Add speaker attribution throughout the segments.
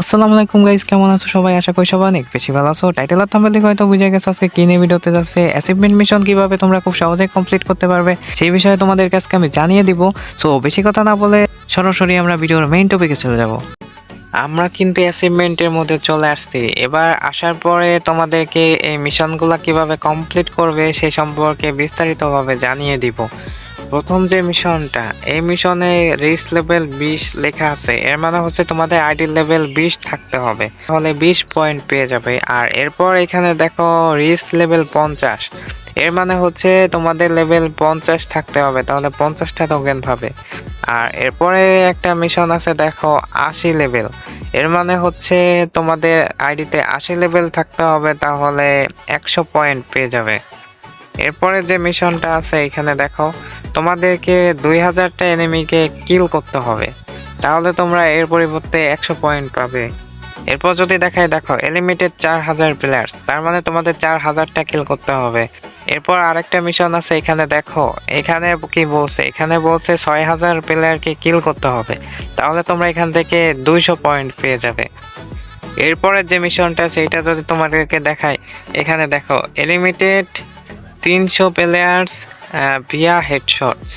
Speaker 1: আসসালামু আলাইকুম গাইস কেমন আছো সবাই? আশা করি সবাই অনেক বেশি ভালো আছো। টাইটেল আর থাম্বনেল দেখে হয়তো বুঝে গেছো আজকে কি নিয়ে ভিডিওতে যাচ্ছে। অ্যাচিভমেন্ট মিশন কীভাবে তোমরা খুব সহজে কমপ্লিট করতে পারবে, সেই বিষয়ে তোমাদের কাছে আমি জানিয়ে দিব। সো বেশি কথা না বলে সরাসরি আমরা ভিডিওর মেইন টপিকে চলে যাব। আমরা কিন্তু অ্যাচিভমেন্টের মধ্যে চলে আসছি। এবার আসার পরে তোমাদেরকে এই মিশনগুলো কীভাবে কমপ্লিট করবে সেই সম্পর্কে বিস্তারিতভাবে জানিয়ে দিব। প্রথম যে মিশনটা, এই মিশনে রিস লেভেল বিশ লেখা আছে। এর মানে হচ্ছে তোমাদের আইডি লেভেল বিশ থাকতে হবে। তাহলে বিশ পয়েন্ট পেয়ে যাবে। আর এরপর এখানে দেখো রিস লেভেল পঞ্চাশ। এর মানে হচ্ছে তোমাদের লেভেল পঞ্চাশ থাকতে হবে। তাহলে পঞ্চাশটা টোকেন পাবে। আর এরপরে একটা মিশন আছে, দেখো আশি লেভেল। এর মানে হচ্ছে তোমাদের আইডিতে আশি লেভেল থাকতে হবে, তাহলে একশো পয়েন্ট পেয়ে যাবে। এরপরে যে মিশনটা আছে, এখানে দেখো তোমাদেরকে দুই হাজারটা এনিমিকে কিল করতে হবে। তাহলে তোমরা এর পরিবর্তে একশো পয়েন্ট পাবে। এরপর যদি দেখায়, দেখো এলিমিটেড চার হাজার প্লেয়ার্স তার মানে তোমাদের চার হাজারটা কিল করতে হবে। এরপর আরেকটা মিশন আছে, এখানে দেখো, এখানে কি বলছে? এখানে বলছে ছয় হাজার প্লেয়ারকে কিল করতে হবে। তাহলে তোমরা এখান থেকে দুইশো পয়েন্ট পেয়ে যাবে। এরপরের যে মিশনটা এটা যদি তোমাদেরকে দেখায়, এখানে দেখো এলিমিটেড তিনশো প্লেয়ার্স ভিয়া হেডশটস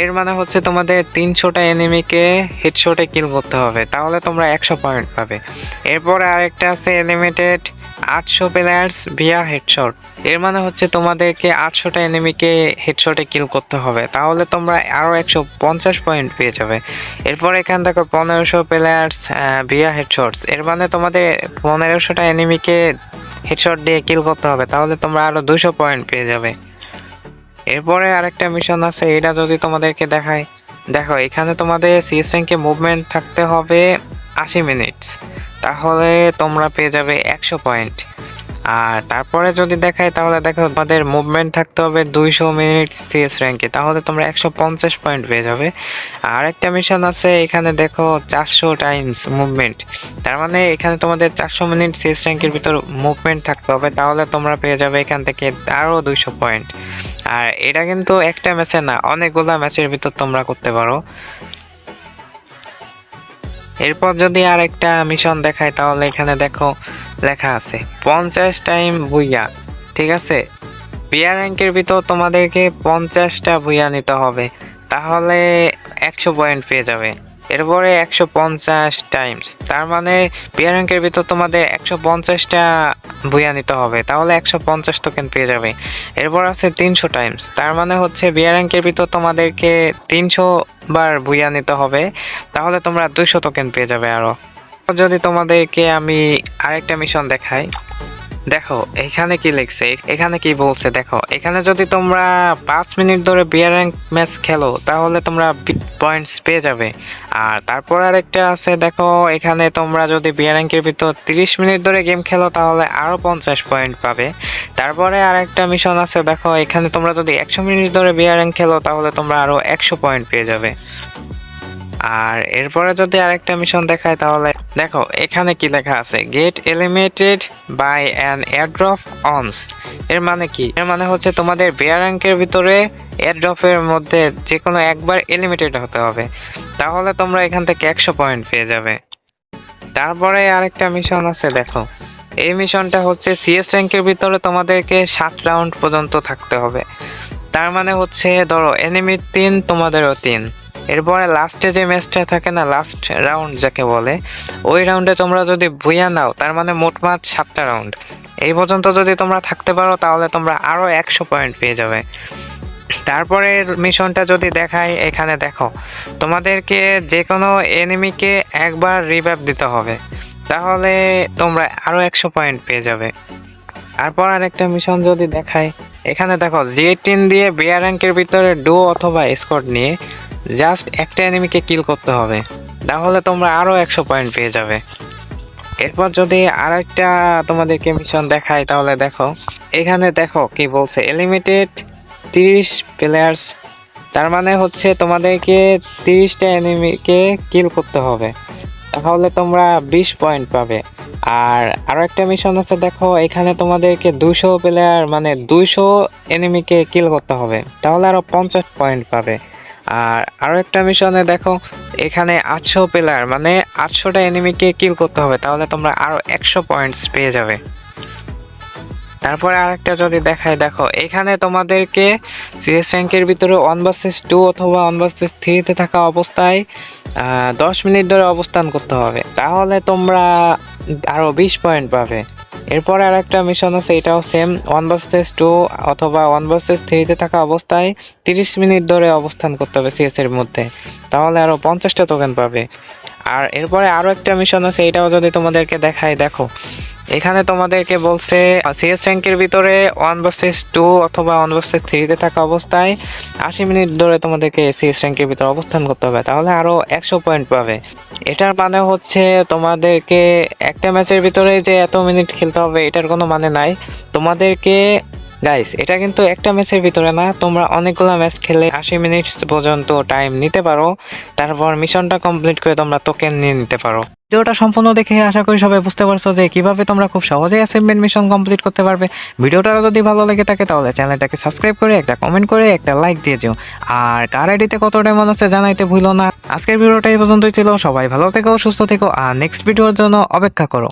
Speaker 1: এর মানে হচ্ছে তোমাদের তিনশোটা এনিমিকে হেডশটে কিল করতে হবে, তাহলে তোমরা একশো পয়েন্ট পাবে। এরপরে আরেকটা আছে এলিমিটেড আটশো প্লেয়ার্স ভিয়া হেডশট এর মানে হচ্ছে তোমাদেরকে আটশোটা এনিমিকে হেডশটে কিল করতে হবে, তাহলে তোমরা আরও একশো পঞ্চাশ পয়েন্ট পেয়ে যাবে। এরপর এখান থেকে পনেরোশো প্লেয়ার্স ভিয়া হেডশটস এর মানে তোমাদের পনেরোশোটা এনিমিকে হেডশট দিয়ে কিল করতে হবে, তাহলে তোমরা আরও দুশো পয়েন্ট পেয়ে যাবে। এরপরে আরেকটা মিশন আছে, এটা যদি তোমাদেরকে দেখায় দেখো, এখানে তোমাদের সিএস র্যাঙ্কে মুভমেন্ট থাকতে হবে আশি মিনিটস তাহলে তোমরা পেয়ে যাবে একশো পয়েন্ট আর তারপরে যদি দেখায় তাহলে দেখো তোমাদের মুভমেন্ট থাকতে হবে দুইশো মিনিট সিএস র্যাঙ্কে তাহলে তোমরা একশো পঞ্চাশ পয়েন্ট পেয়ে যাবে। আর একটা মিশন আছে, এখানে দেখো চারশো টাইমস মুভমেন্ট তার মানে এখানে তোমাদের চারশো মিনিট সিএস র্যাঙ্কের ভিতর মুভমেন্ট থাকতে হবে। তাহলে তোমরা পেয়ে যাবে এখান থেকে আরও দুইশো পয়েন্ট আর এটা কিন্তু একটা ম্যাচে না, অনেকগুলা ম্যাচের ভিতর তোমরা করতে পারো। এরপর যদি আর একটা মিশন দেখায়, তাহলে এখানে দেখো লেখা আছে, পঞ্চাশ টাইম ভুইয়া ঠিক আছে? বিয়ার র্যাঙ্কের ভিতর তোমাদেরকে পঞ্চাশটা ভুইয়া নিতে হবে, তাহলে একশো পয়েন্ট পেয়ে যাবে। এরপরে একশো পঞ্চাশ টাইমস তার মানে বিয়ার র্যাঙ্কের ভিতর তোমাদের একশো পঞ্চাশটা ভুইয়া নিতে হবে, তাহলে একশো পঞ্চাশ টোকেন পেয়ে যাবে। এরপর আছে তিনশো টাইমস তার মানে হচ্ছে বিয়ার র্যাঙ্কের ভিতর তোমাদেরকে তিনশো বার বুয়া নিতে হবে, তাহলে তোমরা দুইশো টোকেন পেয়ে যাবে আরও যদি তোমাদেরকে আমি আরেকটা মিশন দেখাই দেখো, এখানে কি লিখছে? এখানে কি বলছে? দেখো, এখানে যদি তোমরা পাঁচ মিনিট ধরে বিয়ার র্যাঙ্ক ম্যাচ খেলো, তাহলে তোমরা পয়েন্টস পেয়ে যাবে। আর তারপর আরেকটা আছে, দেখো, এখানে তোমরা যদি বিয়ার র্যাঙ্কের ভিতর তিরিশ মিনিট ধরে গেম খেলো, তাহলে আরও পঞ্চাশ পয়েন্ট পাবে। তারপরে আরেকটা মিশন আছে, দেখো, এখানে তোমরা যদি একশো মিনিট ধরে বিয়ার র্যাঙ্ক খেলো, তাহলে তোমরা আরও একশো পয়েন্ট পেয়ে যাবে। আর এরপরে যদি আরেকটা মিশন দেখায় তাহলে দেখো, এখানে কি লেখা আছে? Get eliminated by an airdrop once এর মানে কি? এর মানে হচ্ছে তোমাদের বেয়ার র্যাঙ্কের ভিতরে এয়ারড্রপের মধ্যে যে কোনো একবার এলিমিটেড হতে হবে। তাহলে তোমরা এখান থেকে একশো পয়েন্ট পেয়ে যাবে। তারপরে আরেকটা মিশন আছে, দেখো। এই মিশনটা হচ্ছে সিএস র্যাঙ্কের ভিতরে তোমাদেরকে সাত রাউন্ড পর্যন্ত থাকতে হবে। তার মানে হচ্ছে, ধরো এনিমির তিন, তোমাদেরও তিন। এরপরে লাস্টে যে ম্যাচটা থাকে না লাস্ট রাউন্ড যাকে বলে, ওই রাউন্ডে তোমরা যদি ভুইয়া নাও, তার মানে মোটমাট সাতটা রাউন্ড এই পর্যন্ত যদি তোমরা থাকতে পারো, তাহলে তোমরা আরও একশো পয়েন্ট পেয়ে যাবে। তারপরে মিশনটা যদি দেখাই, এখানে দেখো, তোমাদেরকে যে কোনো এনিমিকে একবার রিভাইভ দিতে হবে। তাহলে তোমরা আরও একশো পয়েন্ট পেয়ে যাবে। তারপর আরেকটা মিশন যদি দেখাই, এখানে দেখো জি টিন দিয়ে বিয়ার র্যাঙ্কের ভিতরে ডো অথবা স্কট নিয়ে জাস্ট একটা এনিমিকে কিল করতে হবে। তাহলে তোমরা আরও একশো পয়েন্ট পেয়ে যাবে। এরপর যদি আর একটা তোমাদেরকে মিশন দেখাই, তাহলে দেখো, এখানে দেখো কি বলছে এলিমিটেড তিরিশ প্লেয়ার্স তার মানে হচ্ছে তোমাদেরকে তিরিশটা এনিমিকে কিল করতে হবে। তাহলে তোমরা বিশ পয়েন্ট পাবে। আর আরও একটা মিশন আছে, দেখো, এখানে তোমাদেরকে দুশো প্লেয়ার মানে দুইশো এনিমিকে কিল করতে হবে। তাহলে আরও পঞ্চাশ পয়েন্ট পাবে। আর আরও একটা মিশনে দেখো, এখানে আটশো প্লেয়ার মানে আটশোটা এনিমিকে কিল করতে হবে, তাহলে তোমরা আরও একশো পয়েন্টস পেয়ে যাবে। তারপরে আরেকটা যদি দেখায় দেখো, এখানে তোমাদেরকে সিএস র্যাঙ্কের ভিতরে ওয়ান ভার্সেস টু অথবা ওয়ান ভার্সেস থ্রিতে থাকা অবস্থায় দশ মিনিট ধরে অবস্থান করতে হবে। তাহলে তোমরা আরও বিশ পয়েন্ট পাবে। এরপরে আর একটা মিশন আছে, এটাও সেম ওয়ান ভার্সেস টু অথবা ওয়ান ভার্সেস থ্রিতে থাকা অবস্থায় তিরিশ মিনিট ধরে অবস্থান করতে হবে সিএস এর মধ্যে, তাহলে আরও পঞ্চাশটা টোকেন পাবে। আর এরপরে আরও একটা মিশন আছে, এটাও যদি তোমাদেরকে দেখায়, দেখো। এখানে তোমাদেরকে বলছে সিএস র্যাঙ্কের ভিতরে ওয়ান ভার্সেস টু অথবা ওয়ান ভার্সেস থ্রিতে থাকা অবস্থায় আশি মিনিট ধরে তোমাদেরকে সিএস র্যাঙ্কের ভিতরে অবস্থান করতে হবে, তাহলে আরও একশো পয়েন্ট পাবে। এটার মানে হচ্ছে তোমাদেরকে একটা ম্যাচের ভিতরে যে এত মিনিট খেলতে হবে, এটার কোনো মানে নাই। তোমাদেরকে গাইস এটা কিন্তু একটা ম্যাচের ভিতরে না, তোমরা অনেকগুলো ম্যাচ খেলে আশি মিনিট পর্যন্ত টাইম নিতে পারো। তারপর মিশনটা কমপ্লিট করে তোমরা টোকেন নিয়ে নিতে পারো। ভিডিওটা সম্পূর্ণ দেখে আশা করি সবাই বুঝতে পারছ যে কীভাবে তোমরা খুব সহজেই অ্যাসাইনমেন্ট মিশন কমপ্লিট করতে পারবে। ভিডিওটা যদি ভালো লেগে থাকে তাহলে চ্যানেলটাকে সাবস্ক্রাইব করে, একটা কমেন্ট করে, একটা লাইক দিয়ে যেও আর কার আইডিতে কত ডায়মন্ড আছে জানাইতে ভুলো না। আজকের ভিডিওটা এই পর্যন্তই ছিল। সবাই ভালো থেকো, সুস্থ থেকো, আর নেক্সট ভিডিওর জন্য অপেক্ষা করো।